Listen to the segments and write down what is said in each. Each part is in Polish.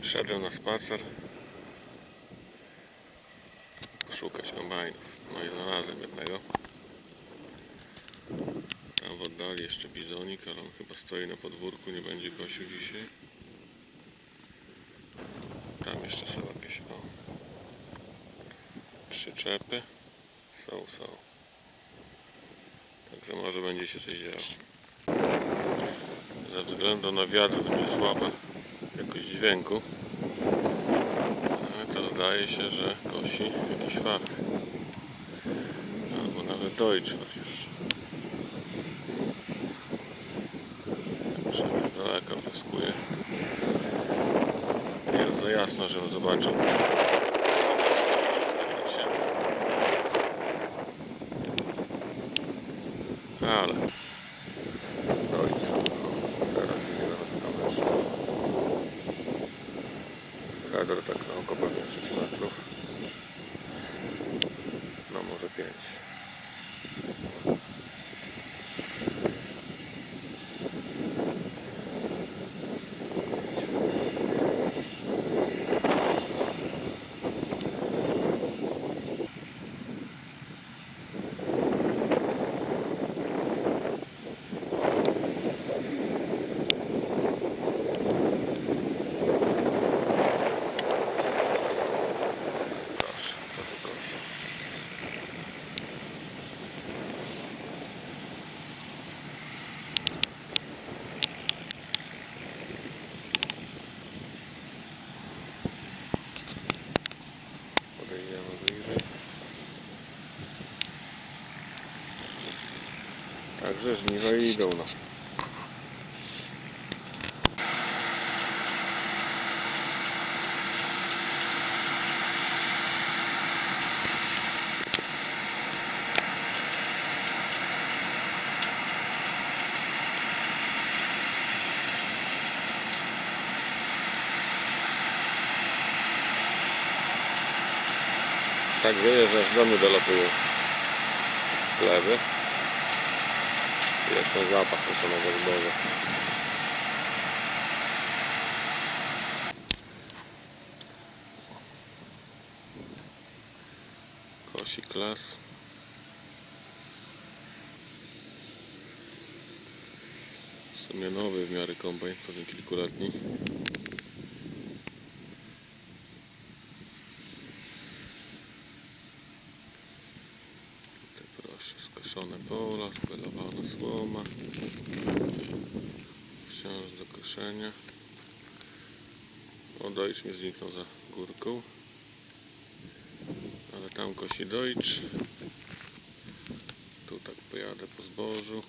Wyszedłem na spacer poszukać kombajnów. No i znalazłem jednego. Tam w oddali jeszcze bizonik, ale on chyba stoi na podwórku, nie będzie kosił dzisiaj. Tam jeszcze są jakieś o, przyczepy. Są, są. Także może będzie się coś działo. Ze względu na wiatr będzie słaba jakość dźwięku. Ale to zdaje się, że kosi jakiś fach. Albo nawet Deutschfach już. Także z daleka błyskuje. Jest za jasno, żebym zobaczył. Ale Deutsch. Teraz widzę na kamerze. Header tak na oko pewnie 6 metrów. No może 5. Proszę, co tu kosi? Podejdziemy bliżej. Także żniwa idą no. Tak wieje, że aż do mnie dolatują plewy. Jest ten zapach koszonego zboża. Kosi klas. W sumie nowy w miarę kombajn, pewnie kilkuletni. Tutaj proszę, skoszone pola, spelowana słoma. Wciąż do koszenia. O, Deutsch mi zniknął za górką. Ale tam kosi Deutsch. Tu tak pojadę po zbożu.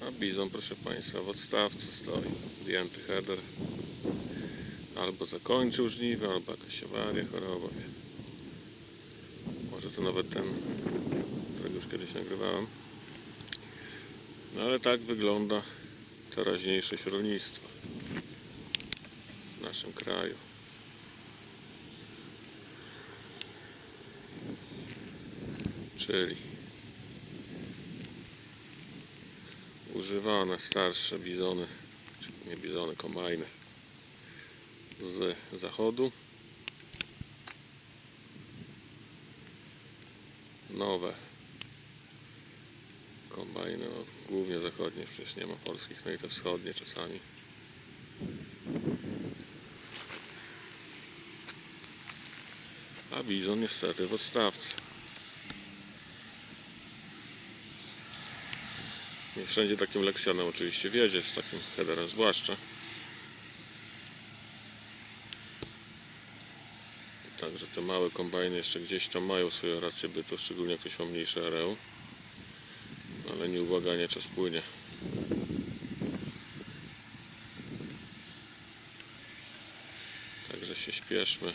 A bizon, proszę Państwa, w odstawce stoi. Zdjęty header. Albo zakończył żniwo, albo jakaś awaria, choroba. Może to nawet ten, którego już kiedyś nagrywałem. No ale tak wygląda teraźniejsze rolnictwo w naszym kraju. Czyli używane starsze bizony, czy nie bizony, z zachodu. nowe kombajny, no, głównie zachodnie, przecież nie ma polskich, no i te wschodnie czasami. A bizon niestety w odstawce. Nie wszędzie takim leksjonem oczywiście wiedzie, z takim headerem zwłaszcza. Także te małe kombajny jeszcze gdzieś tam mają swoją rację bytu, szczególnie jak ktoś ma mniejsze areł. Ale nieubłaganie czas płynie. Także się śpieszmy.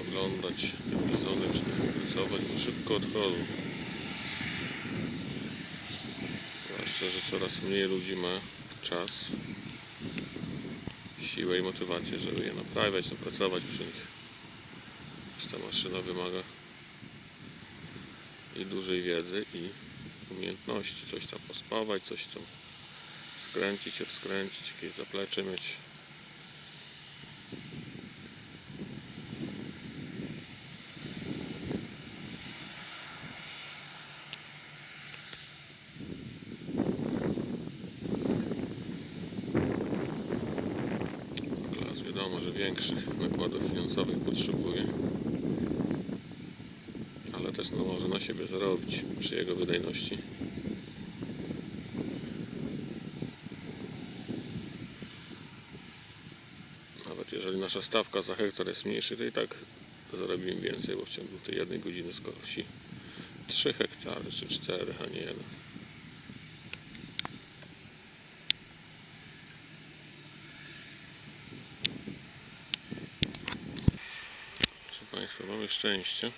Oglądać te bizony, czy nie pracować, bo szybko odchodzą. Zwłaszcza, że coraz mniej ludzi ma czas siłę i motywację, żeby je naprawiać, pracować przy nich. Już ta maszyna wymaga i dużej wiedzy i umiejętności, coś tam pospawać, coś tam skręcić, rozkręcić, jakieś zaplecze mieć. większych nakładów finansowych potrzebuje. Ale też no, może na siebie zarobić przy jego wydajności. Nawet jeżeli nasza stawka za hektar jest mniejsza to i tak zarobimy więcej bo w ciągu tej jednej godziny skosi 3 hektary czy 4 a nie 1 Szczęście.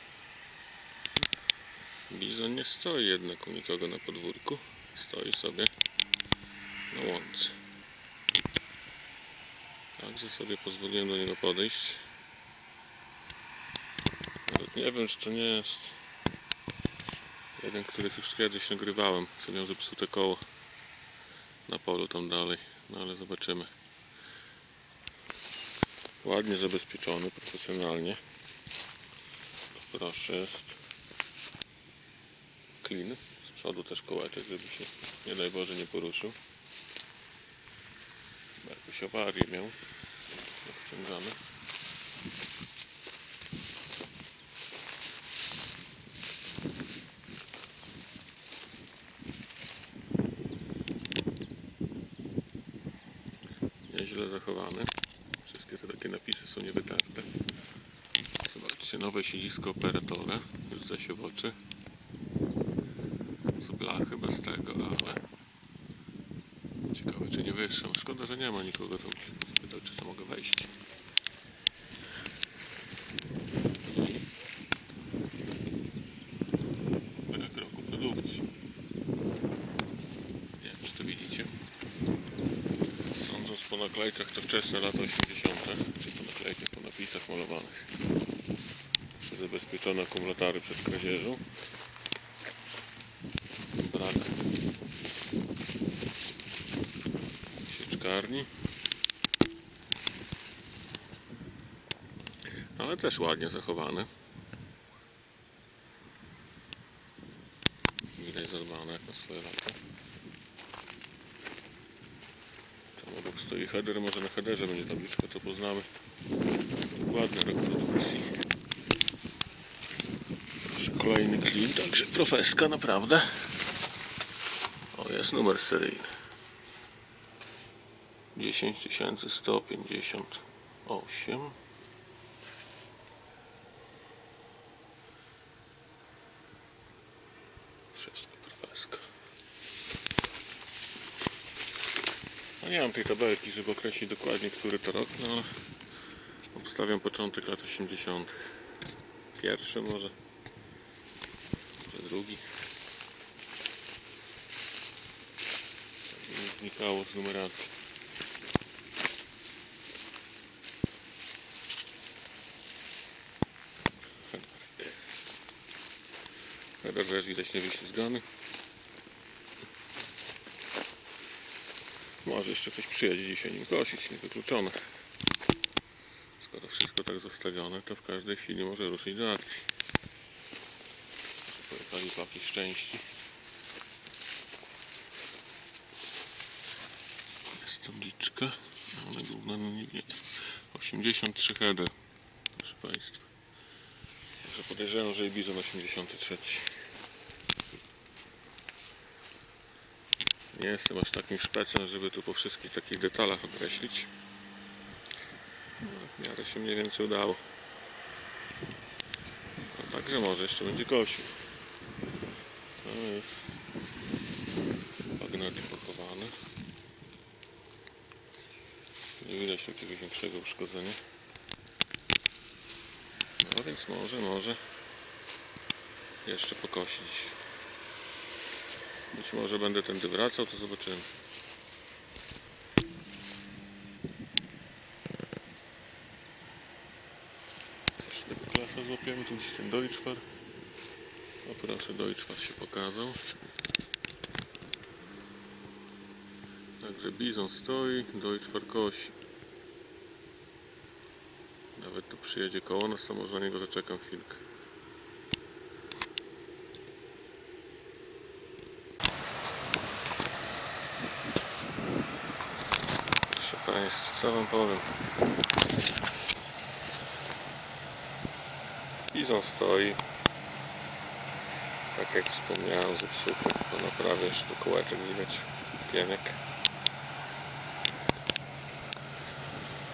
Bizon nie stoi jednak u nikogo na podwórku. Stoi sobie na łące. Także sobie pozwoliłem do niego podejść. Nawet nie wiem, czy to nie jest jeden, których już kiedyś nagrywałem. Co miał zepsute koło na polu tam dalej. No ale zobaczymy. Ładnie zabezpieczony, profesjonalnie. Proszę jest clean. Z przodu też kołeczek, żeby się nie daj Boże nie poruszył. Jakąś awarię miał. Wciągany. Nieźle zachowany. Wszystkie te takie napisy są niewytarte. Zobaczcie, nowe siedzisko operatora. Rzuca się w oczy. Z blachy bez tego, ale... Ciekawe, czy nie wyższą. Szkoda, że nie ma nikogo tam. Pytał, czy sam mogę wejść. Brak roku produkcji. Nie wiem, czy to widzicie. Sądząc po naklejkach, to wczesne lata 80. Czy po naklejkach, po napisach malowanych. Zabezpieczone akumulatory przed kradzieżą. Brak sieczkarni. Ale też ładnie zachowane. Widać zadbane jak na swoje lata. Tam obok stoi header, może na headerze będzie tabliczka, to poznamy dokładny rok produkcji. Kolejny klient, także profeska naprawdę. O, jest numer seryjny. 10158 Wszystko profeska. No nie mam tej tabelki, żeby określić dokładnie, który to rok, no ale obstawiam początek lat 80. Pierwszy może drugi. Nie wnikało z numeracji. Też widać niewyślizgany. Może jeszcze ktoś przyjedzie dzisiaj nim kosić, niewykluczone. Skoro wszystko tak zostawione, to w każdej chwili może ruszyć do akcji. Jakiejś części. Jest tabliczka, ale główna nie wie. 83 header, proszę Państwa. Także podejrzewam, że i Bizon 83. Nie jestem aż takim szpecem, żeby tu po wszystkich takich detalach określić. No, w miarę się mniej więcej udało. No, także może jeszcze będzie kosił. Jest bagnet pochowany. Nie widać jakiegoś większego uszkodzenia. No więc może, może jeszcze pokosić. Być może będę tędy wracał, to zobaczymy. Też tego klasa złapiemy, tu gdzieś ten Deutschfar. O proszę, Deutschland się pokazał. Także bizon stoi, Deutschland kosi. Nawet tu przyjedzie koło nas, to może na niego zaczekam chwilkę. Proszę Państwa, co Wam powiem. Bizon stoi. Tak jak wspomniałem, zepsuty. To naprawdę jeszcze do widać pienek.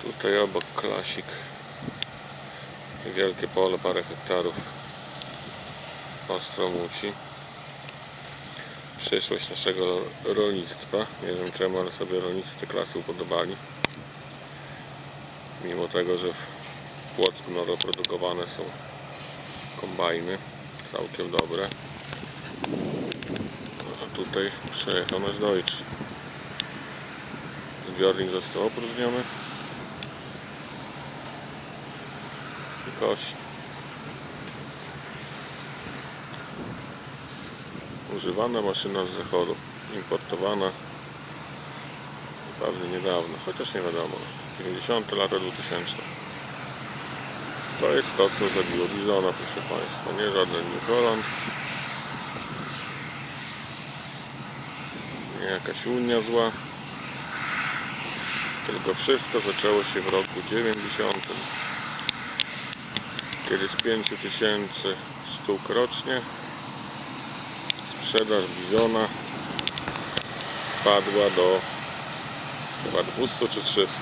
Tutaj obok klasik. Wielkie pole, parę hektarów. Ostro muci. Przyszłość naszego rolnictwa. Nie wiem czemu, ale sobie rolnicy te klasy upodobali. Mimo tego, że w Płocku nowo produkowane są kombajny. Całkiem dobre. Tutaj przejechał nasz Deutsch. Zbiornik został opróżniony. I kosi. Używana maszyna z zachodu. Importowana pewnie niedawno, chociaż nie wiadomo. 90 lata 2000. To jest to, co zabiło bizona, proszę Państwa. Nie żaden New Holland. Nie jakaś Unia zła. Tylko wszystko zaczęło się w roku 90. Kiedy z 5000 sztuk rocznie sprzedaż bizona spadła do chyba 200 czy 300.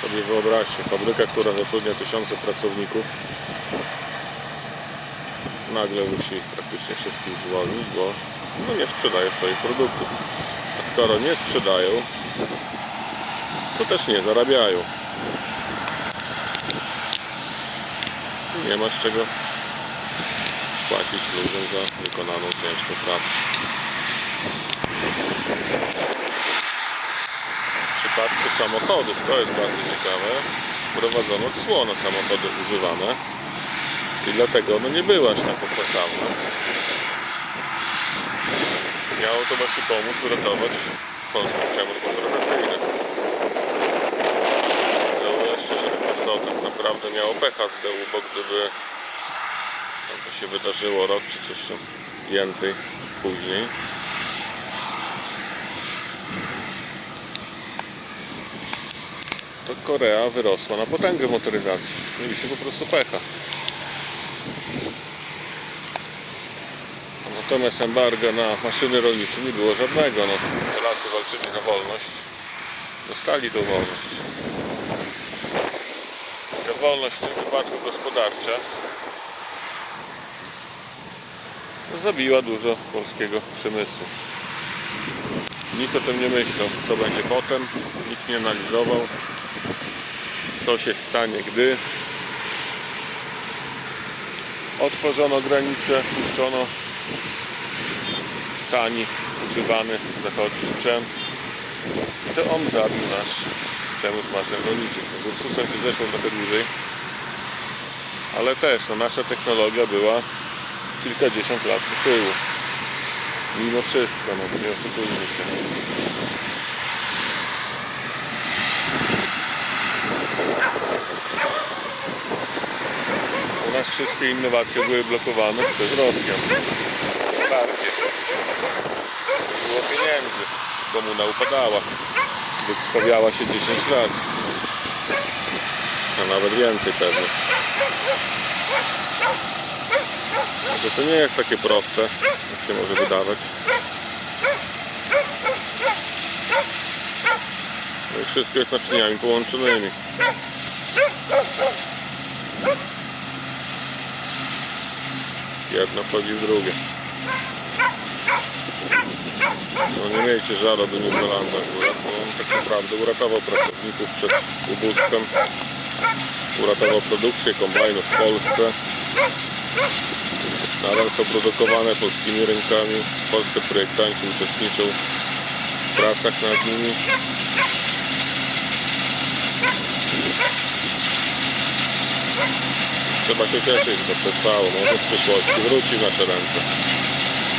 sobie wyobraźcie, fabryka, która zatrudnia tysiące pracowników nagle musi praktycznie wszystkich zwolnić, bo no nie sprzedaje swoich produktów. A skoro nie sprzedają, to też nie zarabiają. Nie ma z czego płacić ludziom za wykonaną ciężką pracę. W przypadku samochodów, to jest bardzo ciekawe, prowadzono cło na samochody używane i dlatego no nie była aż tak opłacalna. Miało to właśnie pomóc uratować polski przemysł motoryzacyjny. Zauważcie, że FSO tak naprawdę miało pecha z dołu, bo gdyby tam to się wydarzyło rok czy coś tam więcej później, to Korea wyrosła na potęgę motoryzacji. Mieliśmy po prostu pecha. Natomiast embarga na maszyny rolnicze nie było żadnego. No, Polacy walczyli za wolność. Dostali tą wolność. Ta wolność w tym wypadku gospodarcza zabiła dużo polskiego przemysłu. Nikt o tym nie myślał, co będzie potem. Nikt nie analizował, co się stanie, gdy otworzono granice, wpuszczono tani, używany zachodni sprzęt. I to on zabił nasz przemysł maszyn rolniczych. Z Ursusem się zeszło trochę dłużej, ale też no, nasza technologia była kilkadziesiąt lat do tyłu. Mimo wszystko, no nie oszukujmy się. U nas wszystkie innowacje były blokowane przez Rosjan. Nie było pieniędzy. Komuna upadała. Wykrwawiała się 10 lat. A nawet więcej pewnie. Że to nie jest takie proste, jak się może wydawać. No i wszystko jest naczyniami połączonymi. Jedno wchodzi w drugie. No nie miejcie żalu do New Zelanda akurat, bo on tak naprawdę uratował pracowników przed ubóstwem. Uratował produkcję kombajnów w Polsce. Nadal są produkowane polskimi rękami. Polscy projektanci uczestniczą w pracach nad nimi. trzeba się cieszyć, bo przetrwało. Może w przyszłości wróci w nasze ręce.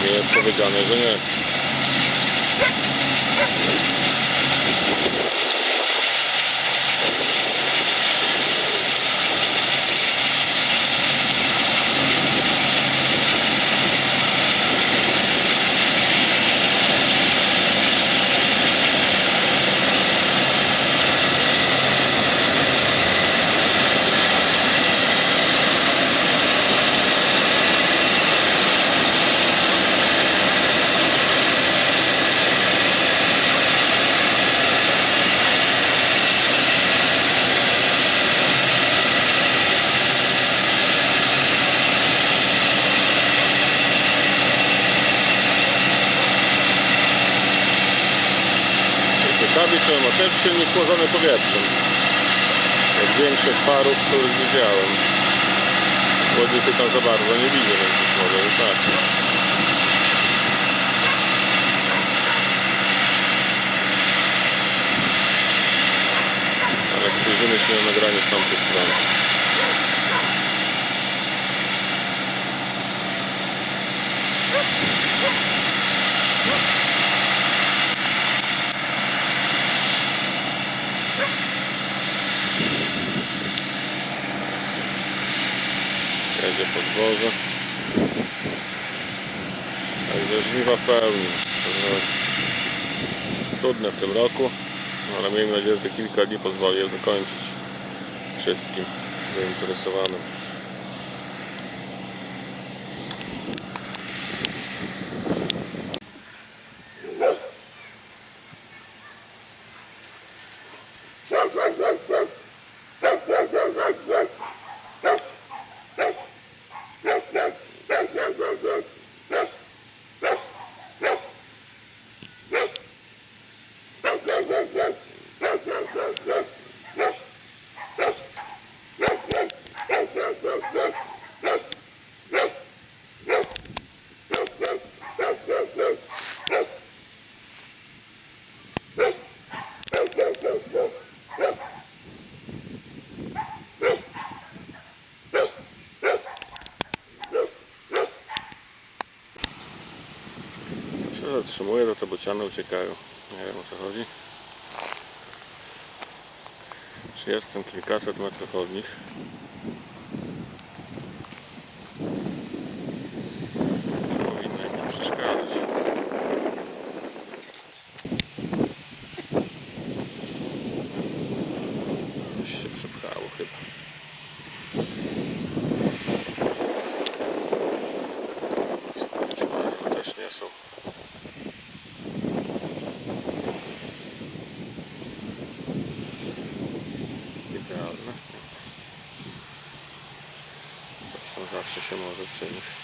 Nie jest powiedziane, że nie. Thank you. Silnik chłodzony powietrzem. Jak większość farów, których widziałem. Chłodnicy tam za bardzo nie widzę, więc być może i tak. Ale przyjrzymy się na nagraniu z tamtej strony. Jedzie po zboże. Także żniwa pełni. Trudne w tym roku, ale miejmy nadzieję, że te kilka dni pozwoli je zakończyć wszystkim zainteresowanym. Zatrzymuje, to te bociany uciekają. Nie wiem o co chodzi. Czy jestem kilkaset metrów od nich. Nie powinno im to przeszkadzać. Coś się przepchało chyba. Czwary też nie są. Idealne. Coś tam zawsze się może przy nich.